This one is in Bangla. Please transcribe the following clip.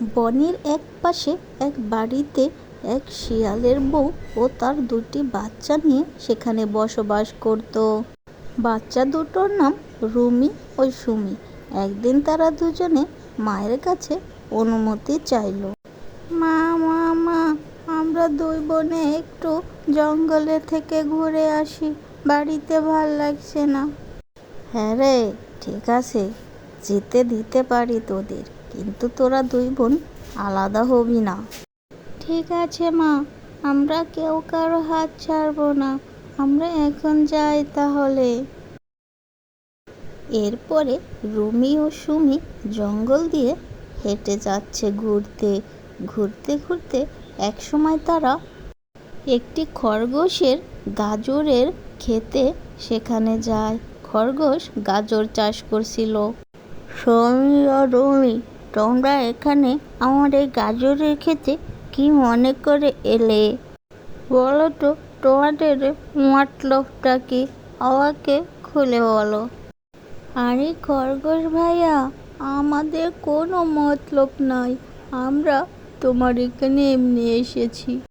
বনের এক পাশে এক বাড়িতে এক শিয়ালের বউ ও তার দুটি বাচ্চা নিয়ে সেখানে বসবাস করত। বাচ্চা দুটোর নাম রুমি ও সুমি। একদিন তারা দুজনে মায়ের কাছে অনুমতি চাইল। মা মা মা, আমরা দুই বোনে একটু জঙ্গলে থেকে ঘুরে আসি। বাড়িতে ভালো লাগছে না। হ্যাঁ রে, ঠিক আছে। যেতে দিতে পারি তোদের। কিন্তু তোরা দুই বোন আলাদা হবি না। ঠিক আছে মা আমরা কেউ কারও হাত ছাড়বো না। আমরা এখন যাই তাহলে। এরপরে রুমি ও সুমি জঙ্গল দিয়ে হেঁটে যাচ্ছে ঘুরতে। ঘুরতে ঘুরতে একসময় তারা একটি খরগোশের গাজরের খেতে সেখানে যায়। খরগোশ গাজর চাষ করছিল। সৌমি ও রুমি তোমরা এখানে আমার এই গাজরের খেতে কি মনে করে এলে? বলো তো, তোমাদের মতলবটা কি আমাকে খুলে বলো। আরে খরগোশ ভাইয়া, আমাদের কোনো মতলব নাই। আমরা তোমার এখানে এমনি এসেছি।